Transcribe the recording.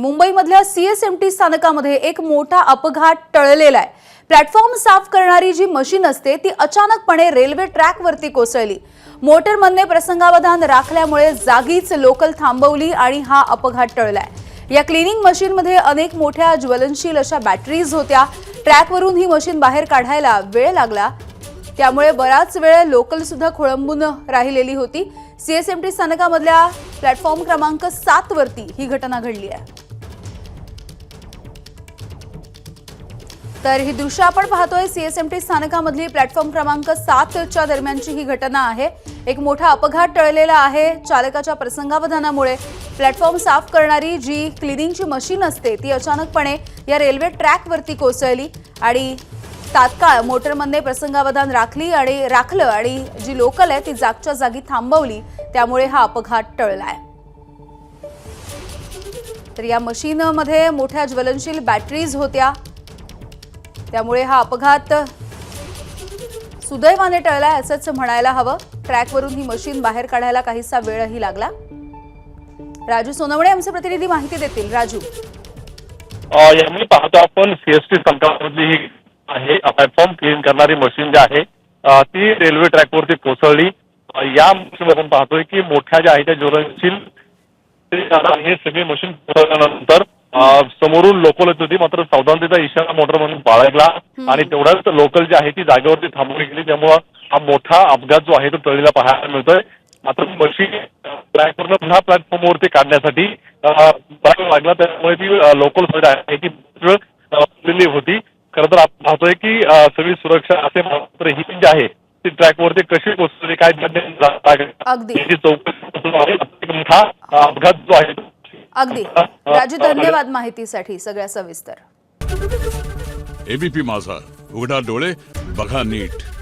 मुंबईमधल्या CSMT स्थानकामध्ये एक मोठा अपघात टळलेला आहे. प्लॅटफॉर्म साफ करणारी जी मशीन असते ती अचानकपणे रेल्वे ट्रॅकवरती कोसळली. मोटरमनने प्रसंगावधान राखल्यामुळे जागीच लोकल थांबवली आणि हा अपघात टळलाय. या क्लिनिंग मशीनमध्ये अनेक मोठ्या ज्वलनशील अशा बॅटरीज होत्या. ट्रॅकवरून ही मशीन बाहेर काढायला वेळ लागला. त्यामुळे बराच वेळ लोकल सुद्धा खोळंबून राहिलेली होती. सीएसएमटी स्थानकामधल्या प्लॅटफॉर्म क्रमांक सात वरती ही घटना घडली आहे. तर ही दृश्य आपण पाहतोय सीएसएमटी स्थानकामधली प्लॅटफॉर्म क्रमांक सातच्या दरम्यानची ही घटना आहे. एक मोठा अपघात टळलेला आहे. चालकाच्या प्रसंगावधानामुळे प्लॅटफॉर्म साफ करणारी जी क्लिनिंगची मशीन असते ती अचानकपणे या रेल्वे ट्रॅकवरती कोसळली आणि तात्काळ मोटरमनने प्रसंगावधान राखली आणि राखलं आणि जी लोकल आहे ती जागच्या जागी थांबवली. त्यामुळे हा अपघात टळला आहे तर या मशीनमध्ये मोठ्या ज्वलनशील बॅटरीज होत्या. त्यामुळे हा अपघात सुदैवाने टळलाय असंच म्हणायला हवं. ट्रॅकवरून ही मशीन बाहेर काढायला काहीसा वेळही लागला. राजू सोनवणे आमचे प्रतिनिधी माहिती देतील. राजू. यामुळे पाहतो आपण सीएसटी संकामधली ही आहे प्लॅटफॉर्म क्लीन करणारी मशीन जी आहे ती रेल्वे ट्रॅकवरती कोसळली. या मशीन आपण पाहतोय की मोठ्या ज्या आहेत त्या ज्वलनशील हे सगळे मशीन कोसळल्यानंतर समोरून लोकल येत होती मात्र सावधानतेचा इशारा मोटर म्हणून बाळगला. आणि तेवढ्याच लोकल जी आहे ती जागेवरती थांबवली गेली. त्यामुळं हा मोठा अपघात जो आहे तो टळलेला पाहायला मिळतोय. मात्र मशीन ट्रॅकवरनं पुन्हा प्लॅटफॉर्मवरती काढण्यासाठी लागला. त्यामुळे ती लोकल सुविधा आहे ती होती. खरं तर आपण पाहतोय की सगळी सुरक्षा असे मात्र ही जी आहे ती ट्रॅकवरती कशी पोहोचली काय चौकशी मोठा अपघात जो आहे अगदी. राजू धन्यवाद माहितीसाठी सगळ्या सविस्तर. एबीपी माझा. उघडा डोळे बघा नीट.